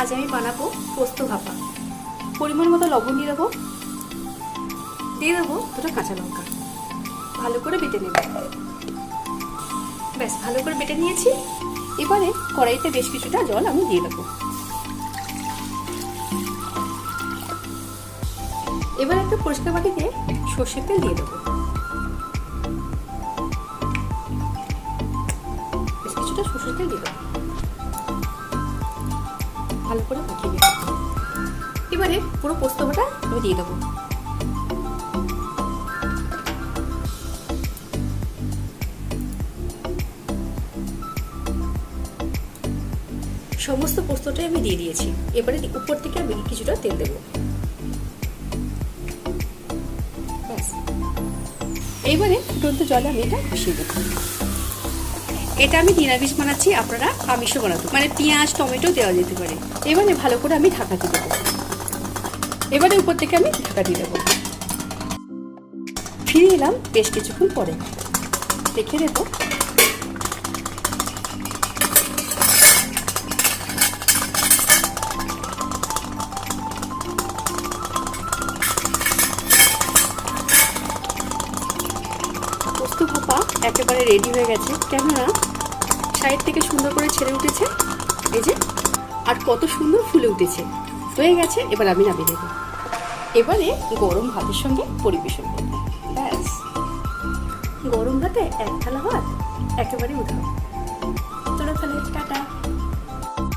আজ আমি বানাবো পোস্ত ভাপা। পরিমাণ মতো লবণ দিয়ে দেবো। দিয়ে দেবো দুটো কাঁচা লঙ্কা। ভালো করে বেটে নেব। ব্যাস, ভালো করে বেটে নিয়েছি। এবারে কড়াইতে বেশ কিছুটা জল আমি দিয়ে দেবো। এবার একটা পরিষ্কার বাটিতে সর্ষের তেল দিয়ে দেবো। বেশ কিছুটা সর্ষের তেল দিয়ে দেবো। ভালো করে মাখিয়ে নেব এবারে পুরো পোস্তটা আমি দিয়ে দেবো। সমস্ত পোস্তটাই আমি দিয়ে দিয়েছি। এবারে উপর থেকে আমি কিছুটা তেল দেবো। এইবারে ফুটন্ত জলে আমি এটা মিশিয়ে দেবো। এটা আমি নিরামিষ বানাচ্ছি, আপনারা আমিষও বানাতে মানে পেঁয়াজ, টমেটো দেওয়া যেতে পারে। এবারে ভালো করে আমি ঢাকা দিয়ে দেবো। এবারে উপর থেকে আমি ঢাকা দিয়ে দেবো। ফিরে এলাম বেশ কিছুক্ষণ পরে। দেখে দেবো একেবারে রেডি হয়ে গেছে। কেননা সাইড থেকে সুন্দর করে ছেড়ে উঠেছে। এই যে, আর কত সুন্দর ফুলে উঠেছে। হয়ে গেছে, এবার আমি নামিয়ে দেবো এবারে গরম ভাতের সঙ্গে পরিবেশন করব। ব্যাস। গরম ভাতে এক থালা ভাত, একেবারে উঠাও